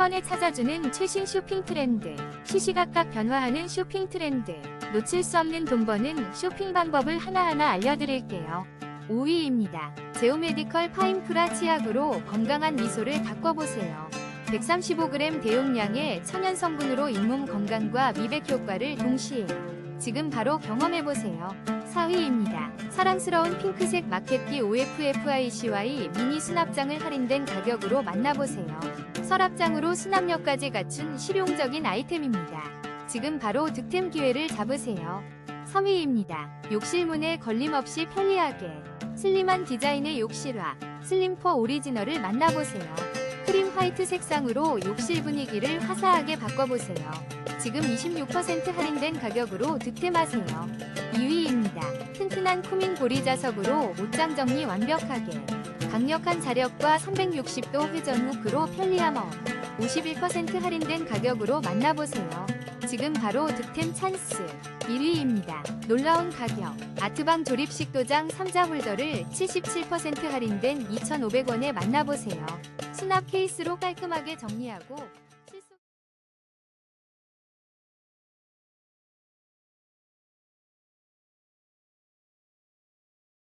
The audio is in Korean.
번에 찾아주는 최신 쇼핑 트렌드. 시시각각 변화하는 쇼핑 트렌드. 놓칠 수 없는 돈 버는 쇼핑 방법을 하나하나 알려드릴게요. 5위입니다. 제오메디컬 파인프라 치약으로 건강한 미소를 바꿔보세요. 135g 대용량의 천연 성분으로 잇몸 건강과 미백 효과를 동시에 지금 바로 경험해보세요. 4위입니다. 사랑스러운 핑크색 마켓기 OFFICY 미니 수납장을 할인된 가격으로 만나보세요. 서랍장으로 수납력까지 갖춘 실용적인 아이템입니다. 지금 바로 득템 기회를 잡으세요. 3위입니다. 욕실문에 걸림없이 편리하게 슬림한 디자인의 욕실화 슬림퍼 오리지널을 만나보세요. 크림 화이트 색상으로 욕실 분위기를 화사하게 바꿔보세요. 지금 26% 할인된 가격으로 득템하세요. 2위입니다. 튼튼한 쿠밍 보리 자석으로 옷장 정리 완벽하게 강력한 자력과 360도 회전 후크로 편리함 업 51% 할인된 가격으로 만나보세요. 지금 바로 득템 찬스 1위입니다. 놀라운 가격 아트방 조립식 도장 3자 홀더를 77% 할인된 2,500원에 만나보세요. 수납 케이스로 깔끔하게 정리하고